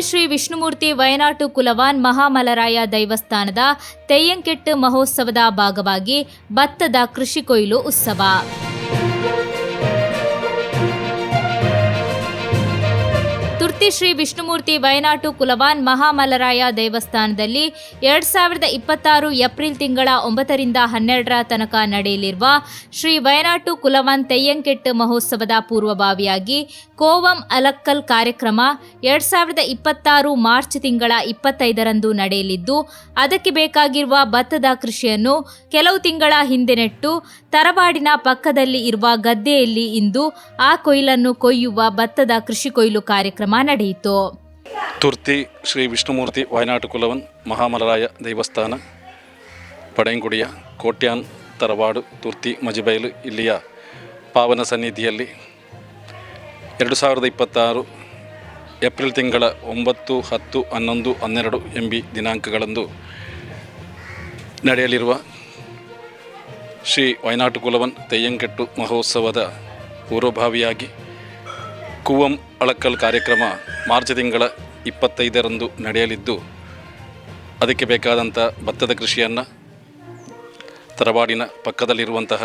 ಶ್ರೀ ವಿಷ್ಣುಮೂರ್ತಿ ವಯನಾಟು ಕುಲವಾನ್ ಮಹಾಮಲರಾಯ ದೈವಸ್ಥಾನದ ತೆಯ್ಯಂಕೆಟ್ಟು ಮಹೋತ್ಸವದ ಭಾಗವಾಗಿ ಭತ್ತದ ಕೃಷಿ ಕೊಯ್ಲು ಉತ್ಸವ. ಶ್ರೀ ವಿಷ್ಣುಮೂರ್ತಿ ವಯನಾಟು ಕುಲವಾನ್ ಮಹಾಮಲರಾಯ ದೇವಸ್ಥಾನದಲ್ಲಿ ಎರಡ್ ಸಾವಿರದ ಇಪ್ಪತ್ತಾರು ಏಪ್ರಿಲ್ ತಿಂಗಳ ಒಂಬತ್ತರಿಂದ ಹನ್ನೆರಡರ ತನಕ ನಡೆಯಲಿರುವ ಶ್ರೀ ವಯನಾಟು ಕುಲವಾನ್ ತೆಯ್ಯಂಕೆಟ್ಟು ಮಹೋತ್ಸವದ ಪೂರ್ವಭಾವಿಯಾಗಿ ಕೋವಂ ಅಲಕ್ಕಲ್ ಕಾರ್ಯಕ್ರಮ ಎರಡ್ ಸಾವಿರದ ಇಪ್ಪತ್ತಾರು ಮಾರ್ಚ್ ತಿಂಗಳ ಇಪ್ಪತ್ತೈದರಂದು ನಡೆಯಲಿದ್ದು, ಅದಕ್ಕೆ ಬೇಕಾಗಿರುವ ಭತ್ತದ ಕೃಷಿಯನ್ನು ಕೆಲವು ತಿಂಗಳ ಹಿಂದೆ ನೆಟ್ಟು ತರವಾಡಿನ ಪಕ್ಕದಲ್ಲಿ ಇರುವ ಗದ್ದೆಯಲ್ಲಿ ಇಂದು ಆ ಕೊಯ್ಲನ್ನು ಕೊಯ್ಯುವ ಭತ್ತದ ಕೃಷಿ ಕೊಯ್ಲು ಕಾರ್ಯಕ್ರಮ ನಡೆಯಿತು. ತುರ್ತಿ ಶ್ರೀ ವಿಷ್ಣುಮೂರ್ತಿ ವಯನಾಟು ಕುಲವನ್ ಮಹಾಮಲರಾಯ ದೇವಸ್ಥಾನ ಪಡೆಂಗುಡಿಯ ಕೋಟ್ಯಾನ್, ತರವಾಡು, ತುರ್ತಿ, ಮಜಿಬೈಲು ಇಲ್ಲಿಯ ಪಾವನ ಸನ್ನಿಧಿಯಲ್ಲಿ ಎರಡು ಸಾವಿರದ ಇಪ್ಪತ್ತಾರು ಏಪ್ರಿಲ್ ತಿಂಗಳ ಒಂಬತ್ತು, ಹತ್ತು, ಹನ್ನೊಂದು, ಹನ್ನೆರಡು ಎಂಬಿ ದಿನಾಂಕಗಳಂದು ನಡೆಯಲಿರುವ ಶ್ರೀ ವಯನಾಟು ಕುಲವನ್ ತೆಯ್ಯಂಕೆಟ್ಟು ಮಹೋತ್ಸವದ ಪೂರ್ವಭಾವಿಯಾಗಿ ಕುವಂ ಅಳಕಲ್ ಕಾರ್ಯಕ್ರಮ ಮಾರ್ಚ್ ತಿಂಗಳ ಇಪ್ಪತ್ತೈದರಂದು ನಡೆಯಲಿದ್ದು, ಅದಕ್ಕೆ ಬೇಕಾದಂಥ ಭತ್ತದ ಕೃಷಿಯನ್ನು ತರವಾಡಿನ ಪಕ್ಕದಲ್ಲಿರುವಂತಹ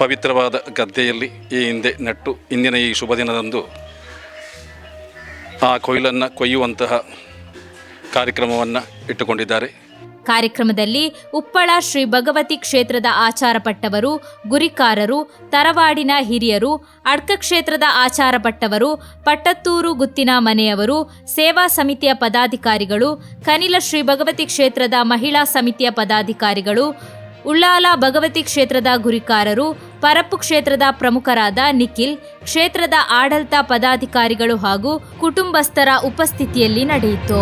ಪವಿತ್ರವಾದ ಗದ್ದೆಯಲ್ಲಿ ಈ ಹಿಂದೆ ನೆಟ್ಟು, ಇಂದಿನ ಈ ಶುಭ ದಿನದಂದು ಆ ಕೊಯ್ಲನ್ನು ಕೊಯ್ಯುವಂತಹ ಕಾರ್ಯಕ್ರಮವನ್ನು ಇಟ್ಟುಕೊಂಡಿದ್ದಾರೆ. ಕಾರ್ಯಕ್ರಮದಲ್ಲಿ ಉಪ್ಪಳ ಶ್ರೀ ಭಗವತಿ ಕ್ಷೇತ್ರದ ಆಚಾರಪಟ್ಟವರು, ಗುರಿಕಾರರು, ತರವಾಡಿನ ಹಿರಿಯರು, ಅಡ್ಕ ಕ್ಷೇತ್ರದ ಆಚಾರಪಟ್ಟವರು, ಪಟ್ಟತ್ತೂರು ಗುತ್ತಿನ ಮನೆಯವರು, ಸೇವಾ ಸಮಿತಿಯ ಪದಾಧಿಕಾರಿಗಳು, ಕನಿಲ ಶ್ರೀ ಭಗವತಿ ಕ್ಷೇತ್ರದ ಮಹಿಳಾ ಸಮಿತಿಯ ಪದಾಧಿಕಾರಿಗಳು, ಉಳ್ಳಾಲ ಭಗವತಿ ಕ್ಷೇತ್ರದ ಗುರಿಕಾರರು, ಪರಪ್ಪು ಕ್ಷೇತ್ರದ ಪ್ರಮುಖರಾದ ನಿಖಿಲ್, ಕ್ಷೇತ್ರದ ಆಡಳಿತ ಪದಾಧಿಕಾರಿಗಳು ಹಾಗೂ ಕುಟುಂಬಸ್ಥರ ಉಪಸ್ಥಿತಿಯಲ್ಲಿ ನಡೆಯಿತು.